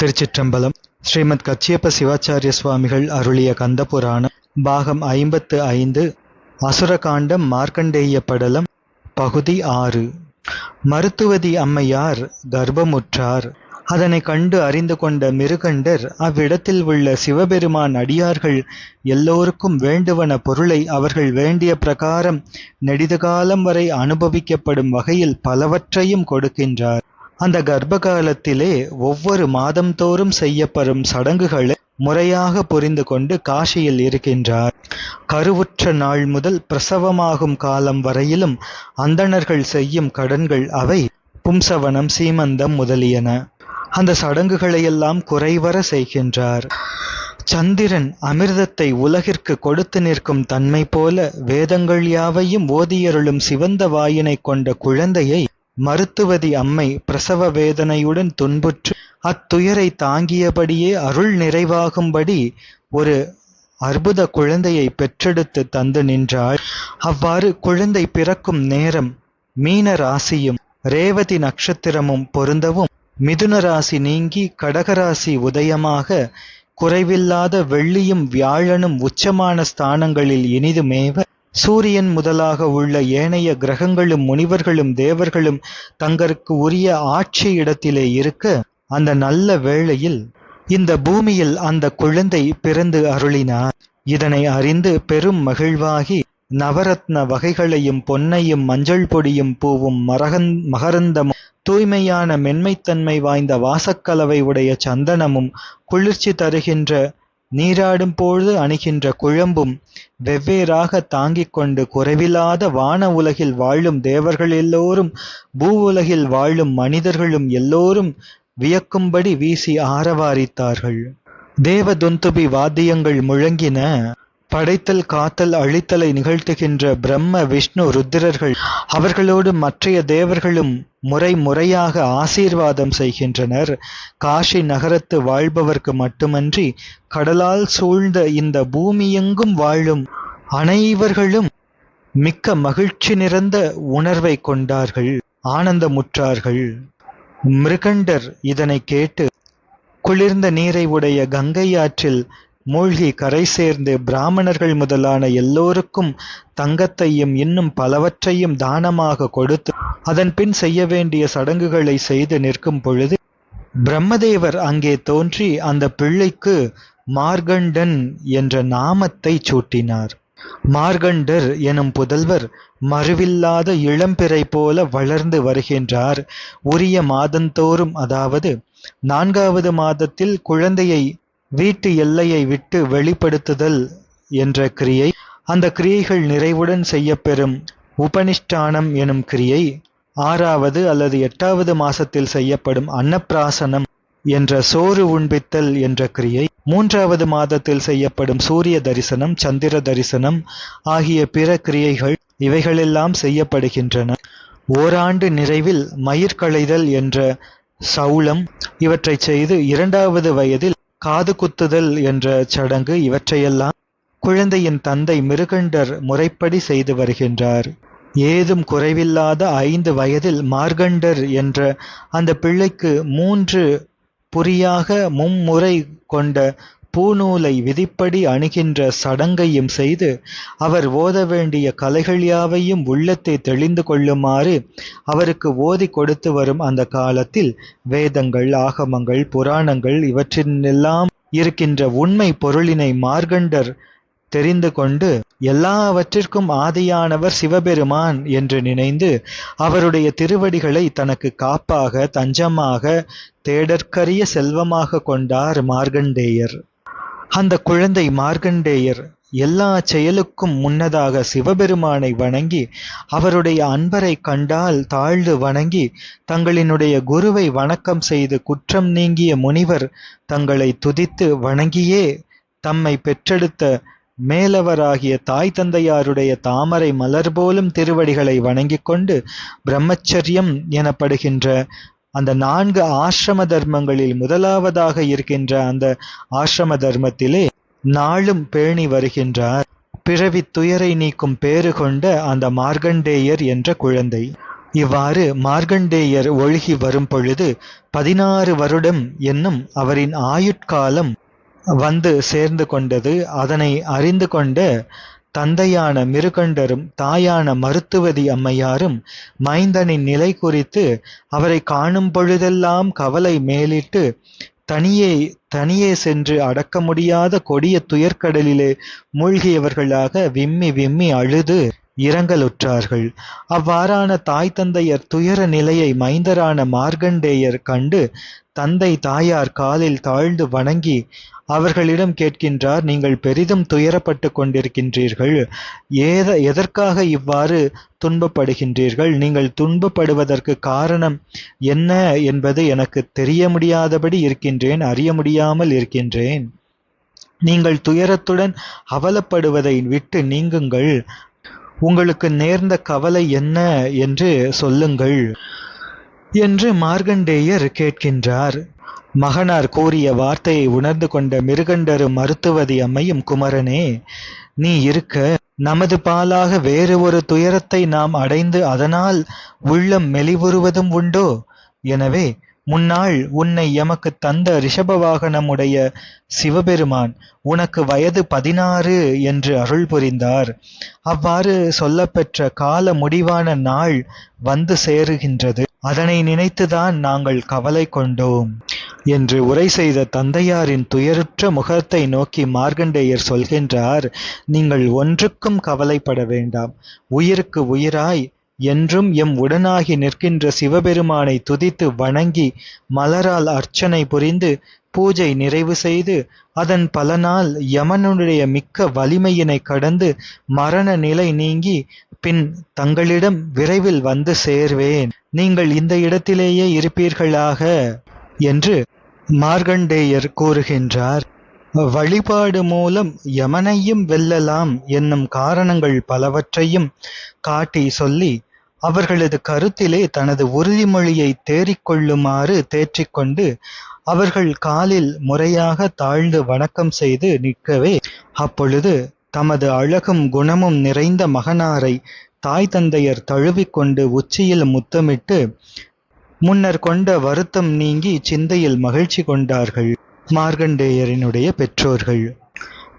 திருச்சிற்றம்பலம். ஸ்ரீமத் கச்சியப்ப சிவாச்சாரிய சுவாமிகள் அருளிய கந்தபுராணம் பாகம் ஐம்பத்து ஐந்து அசுரகாண்டம் மார்க்கண்டேய படலம் பகுதி ஆறு. மருத்துவதி அம்மையார் கர்ப்பமுற்றார். அதனை கண்டு அறிந்து கொண்ட மிருகண்டர் அவ்விடத்தில் உள்ள சிவபெருமான் அடியார்கள் எல்லோருக்கும் வேண்டுவன பொருளை அவர்கள் வேண்டிய பிரகாரம் நெடிது காலம் வரை அனுபவிக்கப்படும் வகையில் பலவற்றையும் கொடுக்கின்றார். அந்த கர்ப்ப காலத்திலே ஒவ்வொரு மாதம்தோறும் செய்யப்படும் சடங்குகளை முறையாக புரிந்து கொண்டு காசியில் இருக்கின்றார். கருவுற்ற நாள் முதல் பிரசவமாகும் காலம் வரையிலும் அந்தணர்கள் செய்யும் கடன்கள் அவை பும்சவனம் சீமந்தம் முதலியன. அந்த சடங்குகளையெல்லாம் குறைவர செய்கின்றார். சந்திரன் அமிர்தத்தை உலகிற்கு கொடுத்து நிற்கும் தன்மை போல வேதங்கள் யாவையும் ஓதியருளும் சிவந்த வாயினை கொண்ட குழந்தையை மருத்துவதி அம்மை பிரசவ வேதனையுடன் துன்புற்று அத்துயரை தாங்கியபடியே அருள் நிறைவாகும்படி ஒரு அற்புத குழந்தையை பெற்றெடுத்து தந்து நின்றாள். அவ்வாறு குழந்தை பிறக்கும் நேரம் மீன ராசியும் ரேவதி நட்சத்திரமும் பொருந்தவும் மிதுன ராசி நீங்கி கடகராசி உதயமாக குறைவில்லாத வெள்ளியும் வியாழனும் உச்சமான ஸ்தானங்களில் இனிதுமேவ சூரியன் முதலாக உள்ள ஏனைய கிரகங்களும் முனிவர்களும் தேவர்களும் தங்களுக்கு உரிய ஆட்சி இடத்திலே இருக்க அந்த நல்ல வேளையில் இந்த பூமியில் அந்த குழந்தை பிறந்து அருளினார். இதனை அறிந்து பெரும் மகிழ்வாகி நவரத்ன வகைகளையும் பொன்னையும் மஞ்சள் பொடியும் பூவும் மரகந் மகரந்தமும் தூய்மையான மென்மைத்தன்மை வாய்ந்த வாசக்கலவை உடைய சந்தனமும் குளிர்ச்சி தருகின்ற நீராடும் பொழுது அணிகின்ற குழம்பும் வெவ்வேறாக தாங்கிக் கொண்டு குறைவில்லாத வான உலகில் வாழும் தேவர்கள் எல்லோரும் பூ உலகில் வாழும் மனிதர்களும் எல்லோரும் வியக்கும்படி வீசி ஆரவாரித்தார்கள். தேவதுந்துபி வாத்தியங்கள் முழங்கின படைத்தல் காத்தல் அழித்தலை நிகழ்த்துகின்ற பிரம்ம விஷ்ணு ருத்திரர்கள் அவர்களோடு மற்றைய தேவர்களும் முறை முறையாக ஆசீர்வாதம் செய்கின்றனர். காஷி நகரத்து வாழ்பவர்க்கு மட்டுமன்றி கடலால் சூழ்ந்த இந்த பூமியெங்கும் வாழும் அனைவர்களும் மிக்க மகிழ்ச்சி நிறைந்த உணர்வை கொண்டார்கள் ஆனந்தமுற்றார்கள். மிருகண்டர் இதனை கேட்டு குளிர்ந்த நீரை உடைய கங்கை ஆற்றில் மூழ்கி கரை சேர்ந்து பிராமணர்கள் முதலான எல்லோருக்கும் தங்கத்தையும் இன்னும் பலவற்றையும் தானமாக கொடுத்து அதன் பின் செய்ய வேண்டிய சடங்குகளை செய்து நிற்கும் பொழுது பிரம்மதேவர் அங்கே தோன்றி அந்த பிள்ளைக்கு மார்கண்டன் என்ற நாமத்தை சூட்டினார். மார்கண்டர் எனும் புதல்வர் மறுவில்லாத இளம்பிறை போல வளர்ந்து வருகின்றார். உரிய மாதந்தோறும் அதாவது நான்காவது மாதத்தில் குழந்தையை வீட்டு எல்லையை விட்டு வெளிப்படுத்துதல் என்ற கிரியை அந்த கிரியைகள் நிறைவுடன் செய்யப்பெறும். உபனிஷ்டானம் எனும் கிரியை ஆறாவது அல்லது எட்டாவது மாசத்தில் செய்யப்படும் அன்னப்பிராசனம் என்ற சோறு உண்பித்தல் என்ற கிரியை மூன்றாவது மாதத்தில் செய்யப்படும் சூரிய தரிசனம் சந்திர தரிசனம் ஆகிய பிற கிரியைகள் இவைகளெல்லாம் செய்யப்படுகின்றன. ஓராண்டு நிறைவில் மயிர்களைதல் என்ற சவுளம் இவற்றை செய்து இரண்டாவது வயதில் காது குத்துதல் என்ற சடங்கு இவற்றையெல்லாம் குழந்தையின் தந்தை மிருகண்டர் முறைப்படி செய்து வருகின்றார். ஏதும் குறைவில்லாத ஐந்து வயதில் மார்கண்டர் என்ற அந்த பிள்ளைக்கு மூன்று புரியாக மும்முறை கொண்ட பூநூலை விதிப்படி அணுகின்ற சடங்கையும் செய்து அவர் ஓத வேண்டிய கலைகள் யாவையும் உள்ளத்தை தெளிந்து கொள்ளுமாறு அவருக்கு ஓதி கொடுத்து வரும் அந்த காலத்தில் வேதங்கள் ஆகமங்கள் புராணங்கள் இவற்றினெல்லாம் இருக்கின்ற உண்மை பொருளினை மார்கண்டர் தெரிந்து கொண்டு எல்லாவற்றிற்கும் ஆதியானவர் சிவபெருமான் என்று நினைந்து அவருடைய திருவடிகளை தனக்கு காப்பாக தஞ்சமாக தேடற்கரிய செல்வமாக கொண்டார் மார்கண்டேயர் அந்த குழந்தை மார்கண்டேயர் எல்லா செயலுக்கும் முன்னதாக சிவபெருமானை வணங்கி அவருடைய அன்பரை கண்டால் தாழ்ந்து வணங்கி தங்களினுடைய குருவை வணக்கம் செய்து குற்றம் நீங்கிய முனிவர் தங்களை துதித்து வணங்கியே தம்மை பெற்றெடுத்த மேலவராகிய தாய் தந்தையாருடைய தாமரை மலர் போலும் திருவடிகளை வணங்கிக் கொண்டு பிரம்மச்சரியம் எனப்படுகின்ற அந்த நான்கு ஆசிரம தர்மங்களில் முதலாவதாக இருக்கின்ற அந்த ஆசிரம தர்மத்திலே நாளும் பேணி வருகின்றார். பிறவி துயரை நீக்கும் பேறு கொண்ட அந்த மார்கண்டேயர் என்ற குழந்தை. இவ்வாறு மார்கண்டேயர் ஒழுகி வரும் பொழுது பதினாறு வருடம் என்னும் அவரின் ஆயுட்காலம் வந்து சேர்ந்து கொண்டது. அதனை அறிந்து கொண்ட தந்தையான மிருகண்டரும் தாயான மருத்துவதி அம்மையாரும் மைந்தனின் நிலை குறித்து அவரை காணும் பொழுதெல்லாம் கவலை மேலிட்டு தனியே தனியே சென்று அடக்க முடியாத கொடிய துயர்க்கடலிலே மூழ்கியவர்களாக விம்மி விம்மி அழுது இரங்கலுற்றார்கள். அவ்வாறான தாய் தந்தையர் துயர நிலையை மைந்தரான மார்கண்டேயர் கண்டு தந்தை தாயார் காலில் தாழ்ந்து வணங்கி அவர்களிடம் கேட்கின்றார் நீங்கள் பெரிதும் துயரப்பட்டு கொண்டிருக்கின்றீர்கள். ஏத எதற்காக இவ்வாறு துன்பப்படுகின்றீர்கள்? நீங்கள் துன்பப்படுவதற்கு காரணம் என்ன என்பது எனக்கு தெரிய முடியாதபடி இருக்கின்றேன் அறிய முடியாமல் இருக்கின்றேன். நீங்கள் துயரத்துடன் அவலப்படுவதை விட்டு நீங்குங்கள். உங்களுக்கு நேர்ந்த கவலை என்ன என்று சொல்லுங்கள் என்று மார்கண்டேயர் கேட்கின்றார். மகனார் கூறிய வார்த்தையை உணர்ந்து கொண்ட மிருகண்டரும் மருத்துவதி அம்மையும் குமரனே நீ இருக்க. நமது பாலாக வேறு ஒரு துயரத்தை நாம் அடைந்து அதனால் உள்ளம் மெலிவுறுவதும் உண்டோ? எனவே முன்னாள் உன்னை எமக்கு தந்த ரிஷபவாகனமுடைய சிவபெருமான் உனக்கு வயது பதினாறு என்று அருள் புரிந்தார். அவ்வாறு சொல்லப்பெற்ற கால முடிவான நாள் வந்து சேருகின்றது. அதனை நினைத்துதான் நாங்கள் கவலை கொண்டோம் என்று உரை செய்த தந்தையாரின் துயருற்ற முகத்தை நோக்கி மார்கண்டேயர் சொல்கின்றார் நீங்கள் ஒன்றுக்கும் கவலைப்பட வேண்டாம். உயிருக்கு உயிராய் என்றும் எம் உடனாகி நிற்கின்ற சிவபெருமானை துதித்து வணங்கி மலரால் அர்ச்சனை புரிந்து பூஜை நிறைவு செய்து அதன் பலனால் யமனுடைய மிக்க வலிமையினை கடந்து மரண நிலை நீங்கி பின் தங்களிடம் விரைவில் வந்து சேர்வேன். நீங்கள் இந்த இடத்திலேயே இருப்பீர்களாக? என்று மார்கண்டேயர் கூறுகின்றார். வழிபாடு மூலம் யமனையும் வெல்லலாம் என்னும் காரணங்கள் பலவற்றையும் காட்டி சொல்லி அவர்களது கருத்திலே தனது உறுதிமொழியை தேறிக்கொள்ளுமாறு தேற்றிக்கொண்டு அவர்கள் காலில் முறையாக தாழ்ந்து வணக்கம் செய்து நிற்கவே அப்பொழுது தமது அழகும் குணமும் நிறைந்த மகனாரை தாய் தந்தையர் தழுவிக்கொண்டு உச்சியில் முத்தமிட்டு முன்னர் கொண்ட வருத்தம் நீங்கி சிந்தையில் மகிழ்ச்சி கொண்டார்கள் மார்கண்டேயரினுடைய பெற்றோர்கள்.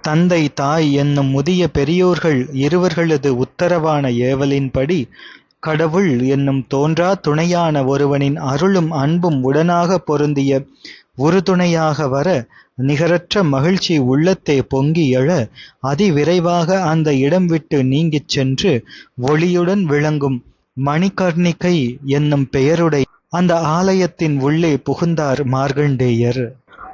தந்தை தாய் என்னும் முதிய பெரியோர்கள் இருவர்களது உத்தரவான ஏவலின்படி கடவுள் என்னும் தோன்றா துணையான ஒருவனின் அருளும் அன்பும் உடனாக பொருந்திய உறுதுணையாக வர நிகரற்ற மகிழ்ச்சி உள்ளத்தே பொங்கி எழ அதிவிரைவாக அந்த இடம் விட்டு நீங்கிச் சென்று ஒளியுடன் விளங்கும் மணிகர்ணிகை என்னும் பெயருடைய அந்த ஆலயத்தின் உள்ளே புகுந்தார் மார்கண்டேயர்.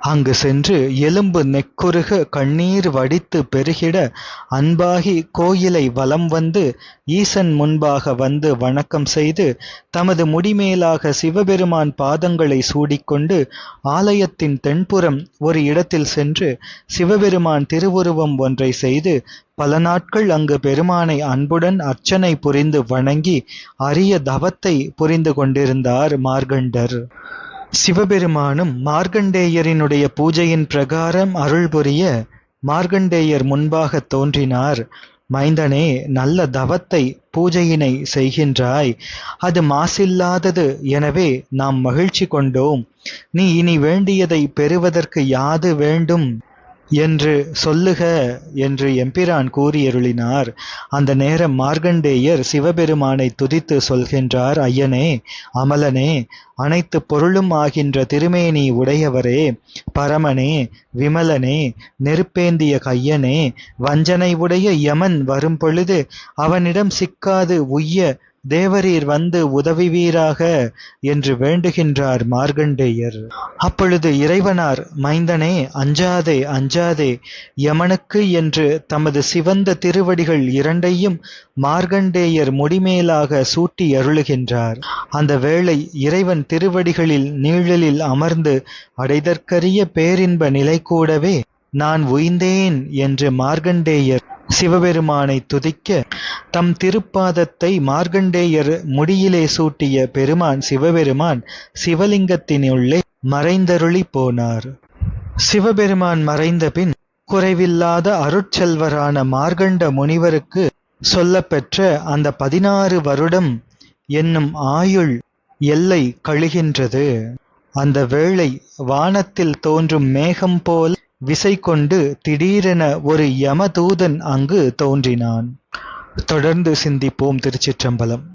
அங்கு சென்று எலும்பு நெக்குருக கண்ணீர் வடித்து பெருகிட அன்பாகி கோயிலை வலம் வந்து ஈசன் முன்பாக வந்து வணக்கம் செய்து தமது முடிமேலாக சிவபெருமான் பாதங்களை சூடிக்கொண்டு ஆலயத்தின் தென்புறம் ஒரு இடத்தில் சென்று சிவபெருமான் திருவுருவம் ஒன்றை செய்து பல நாட்கள் அங்கு பெருமானை அன்புடன் அர்ச்சனை புரிந்து வணங்கி அரிய தவத்தை புரிந்து கொண்டிருந்தார் மார்கண்டர். சிவபெருமானும் மார்க்கண்டேயரினுடைய பூஜையின் பிரகாரம் அருள் புரிய மார்க்கண்டேயர் முன்பாக தோன்றினார். மைந்தனே நல்ல தவத்தை பூஜையினை செய்கின்றாய். அது மாசில்லாதது. எனவே நாம் மகிழ்ச்சி கொண்டோம். நீ இனி வேண்டியதை பெறுவதற்கு யாது வேண்டும்? என்று சொல்லுக என்று எம்பிரான் கூறியருளினார். அந்த நேரம் மார்கண்டேயர் சிவபெருமானை துதித்து சொல்கின்றார் ஐயனே அமலனே அனைத்து பொருளும் ஆகின்ற திருமேனி உடையவரே பரமனே விமலனே நெருப்பேந்திய கையனே வஞ்சனை உடைய யமன் வரும் பொழுது அவனிடம் சிக்காது உய்ய தேவரீர் வந்து உதவிவீராக என்று வேண்டுகின்றார் மார்கண்டேயர் அப்பொழுது இறைவனார் மைந்தனே அஞ்சாதே அஞ்சாதே யமனுக்கு என்று தமது சிவந்த திருவடிகள் இரண்டையும் மார்கண்டேயர் முடிமேலாக சூட்டி அருளுகின்றார். அந்த வேளை இறைவன் திருவடிகளில் நீழலில் அமர்ந்து அடைதற்கரிய பேரின்ப நிலை கூடவே நான் உய்ந்தேன் என்று மார்கண்டேயர் சிவபெருமானை துதிக்க தம் திருப்பாதத்தை மார்கண்டேயர் முடியிலே சூட்டிய பெருமான் சிவபெருமான் சிவலிங்கத்தினுள்ளே மறைந்தருளி போனார். சிவபெருமான் மறைந்த பின் குறைவில்லாத அருட்செல்வரான மார்கண்ட முனிவருக்கு சொல்லப்பெற்ற அந்த பதினாறு வருடம் என்னும் ஆயுள் எல்லை கழிகின்றது. அந்த வேளை வானத்தில் தோன்றும் மேகம் போல் விசை கொண்டு திடீரென ஒரு யமதூதன் அங்கு தோன்றினான். தொடர்ந்து சிந்திப்போம் திருச்சிற்றம்பலம்.